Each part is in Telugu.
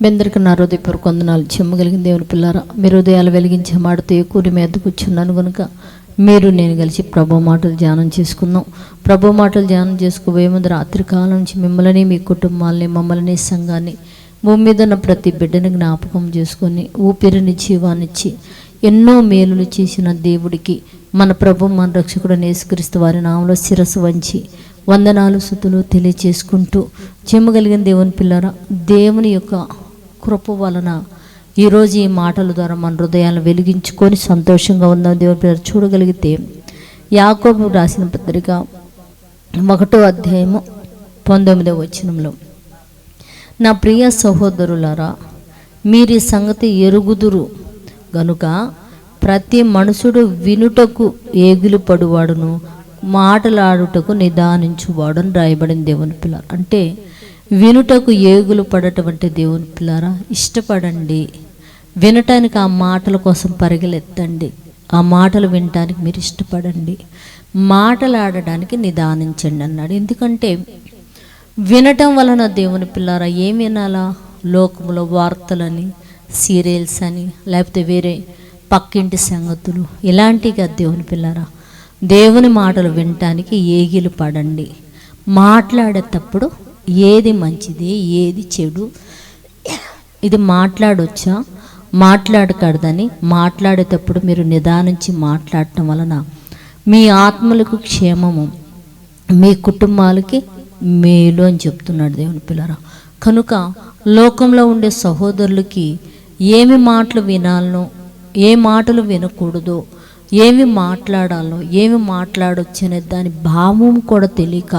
మీ అందరికీ నా హృదయపూర్వక వందనాలు. చెమ్మగలిగిన దేవుని పిల్లారా మీరు హృదయాలు వెలిగించే మాటతో ఎక్కువ మీద కూర్చున్నాను కనుక మీరు నేను కలిసి ప్రభు మాటలు ధ్యానం చేసుకుందాం. ప్రభు మాటలు ధ్యానం చేసుకోబోయే ముందు రాత్రి కాలం నుంచి మిమ్మల్ని మీ కుటుంబాలని మమ్మల్ని సంఘాన్ని భూమి మీద ఉన్న ప్రతి బిడ్డని జ్ఞాపకం చేసుకొని ఊపిరిని జీవాన్నిచ్చి ఎన్నో మేలులు చేసిన దేవుడికి మన ప్రభు మన రక్షకుడు నేసుక్రీస్తు వారి నామలో శిరస్సు వంచి వందనాలు సుతులు తెలియచేసుకుంటూ చెమ్మగలిగిన దేవుని పిల్లరా దేవుని యొక్క కృప వలన ఈరోజు ఈ మాటల ద్వారా మన హృదయాలను వెలిగించుకొని సంతోషంగా ఉందాం. దేవుని పేరు చూడగలిగితే యాకోబు రాసిన పత్రిక ఒకటో అధ్యాయము పంతొమ్మిదవ వచనంలో నా ప్రియ సహోదరులారా మీరు సంగతి ఎరుగుదురు గనుక ప్రతి మనుషుడు వినుటకు ఏగులు పడువాడును మాటలాడుటకు నిదానించువాడు అని రాయబడింది దేవుని పిల్ల అంటే వినుటకు ఏగులు పడటువంటి దేవుని పిల్లారా ఇష్టపడండి. వినటానికి ఆ మాటల కోసం పరిగెలెత్తండి. ఆ మాటలు వినటానికి మీరు ఇష్టపడండి. మాటలాడడానికి నిదానించండి అన్నాడు. ఎందుకంటే వినటం వలన దేవుని పిల్లారా ఏం వినాలా? లోకంలో వార్తలని సీరియల్స్ అని లేకపోతే వేరే పక్కింటి సంగతులు ఇలాంటిగా దేవుని పిల్లారా దేవుని మాటలు వినటానికి ఏగిలు పడండి. మాట్లాడేటప్పుడు ఏది మంచిది ఏది చెడు? ఇది మాట్లాడొచ్చా? మాట్లాడకూడదని మాట్లాడేటప్పుడు మీరు నిదానించి మాట్లాడటం వలన మీ ఆత్మలకు క్షేమము మీ కుటుంబాలకి మేలు అని చెప్తున్నాడు దేవుని పిల్లరా. కనుక లోకంలో ఉండే సహోదరులకి ఏమి మాటలు వినాలనో ఏ మాటలు వినకూడదో ఏమి మాట్లాడాలో ఏమి మాట్లాడొచ్చు అనే దాని భావం కూడా తెలియక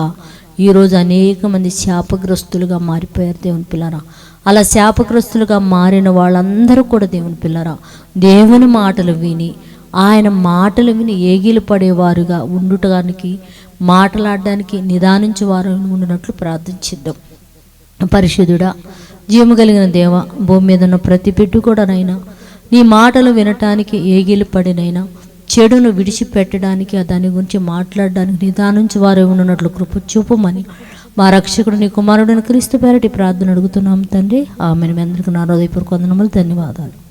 ఈరోజు అనేక మంది శాపగ్రస్తులుగా మారిపోయారు దేవుని పిల్లరా. అలా శాపగ్రస్తులుగా మారిన వాళ్ళందరూ కూడా దేవుని పిల్లరా. దేవుని మాటలు విని ఆయన మాటలు విని ఏగిలి పడేవారుగా ఉండుటానికి మాట్లాడడానికి నిదానించేవారు ఉండినట్లు ప్రార్థించిద్దాం. పరిశుద్ధుడా జీవము కలిగిన దేవ భూమి మీద ఉన్న ప్రతి బిడ్డు కూడానైనా నీ మాటలు వినటానికి ఏగిలి పడినైనా చెడును విడిచిపెట్టడానికి దాని గురించి మాట్లాడడానికి నిదానించి వారు ఉన్నట్లు కృప చూపమని మా రక్షకుడు నీ కుమారుడిని క్రీస్తు పేరటి ప్రార్థన అడుగుతున్నాం తండ్రి. ఆమెను. మీ అందరికీ నా హృదయపూర్వక వందనములు ధన్యవాదాలు.